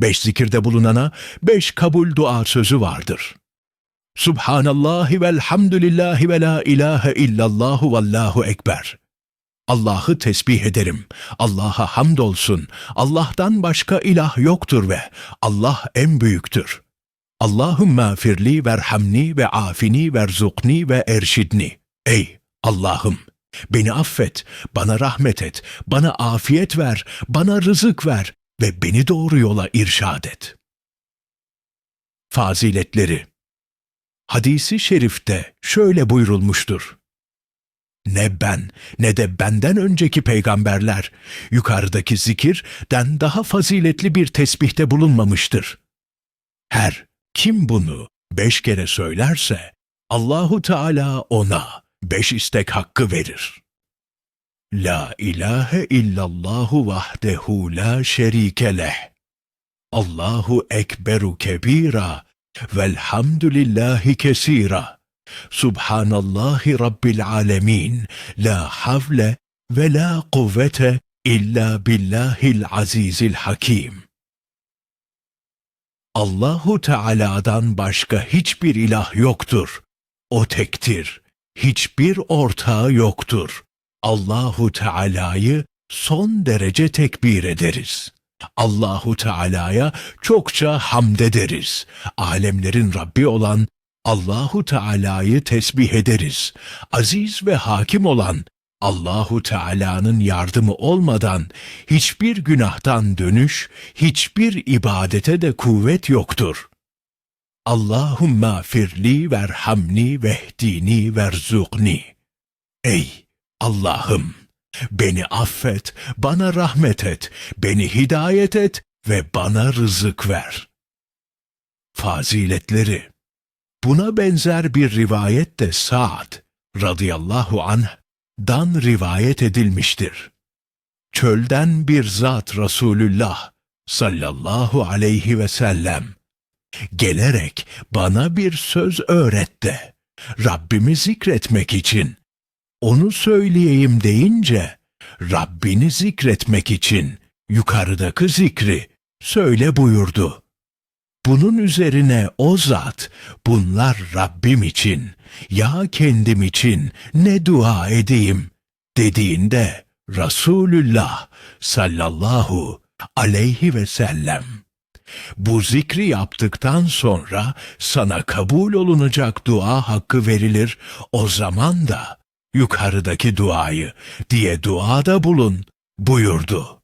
Beş zikirde bulunana beş kabul dua sözü vardır. Subhanallahi velhamdülillahi ve la ilahe illallahu vallahu ekber. Allah'ı tesbih ederim. Allah'a hamdolsun. Allah'tan başka ilah yoktur ve Allah en büyüktür. Allahümme firli verhamni ve afini verzukni ve erşidni. Ey Allah'ım! Beni affet, bana rahmet et, bana afiyet ver, bana rızık ver ve beni doğru yola irşad et. Faziletleri Hadisi şerifte şöyle buyurulmuştur. Ne ben ne de benden önceki peygamberler yukarıdaki zikirden daha faziletli bir tesbihte bulunmamıştır. Her kim bunu beş kere söylerse Allahu Teala ona beş istek hakkı verir. La ilahe illallahu vahdehu la şerike leh. Allahu ekberu kebira velhamdülillahi kesira. Subhanallahi Rabbil alemin. La havle ve la kuvvete illa billahil azizil hakim. Allahu Teala'dan başka hiçbir ilah yoktur. O tektir. Hiçbir ortağı yoktur. Allahu Teala'yı son derece tekbir ederiz. Allahu Teala'ya çokça hamd ederiz. Alemlerin Rabbi olan Allahu Teala'yı tesbih ederiz. Aziz ve hakim olan Allahu Teala'nın yardımı olmadan hiçbir günahtan dönüş, hiçbir ibadete de kuvvet yoktur. Allahumma firli verhamni vehdini verzukni. Ey Allah'ım! Beni affet, bana rahmet et, beni hidayet et ve bana rızık ver. Faziletleri Buna benzer bir rivayet de Sa'd radıyallahu anh'dan rivayet edilmiştir. Çölden bir zat Resulullah sallallahu aleyhi ve sellem gelerek bana bir söz öğretti. Rabbimi zikretmek için. Onu söyleyeyim deyince Rabbini zikretmek için yukarıdaki zikri söyle buyurdu. Bunun üzerine o zat, bunlar Rabbim için, ya kendim için ne dua edeyim dediğinde Resulullah sallallahu aleyhi ve sellem bu zikri yaptıktan sonra sana kabul olunacak dua hakkı verilir. O zaman da yukarıdaki duayı diye duada bulun buyurdu.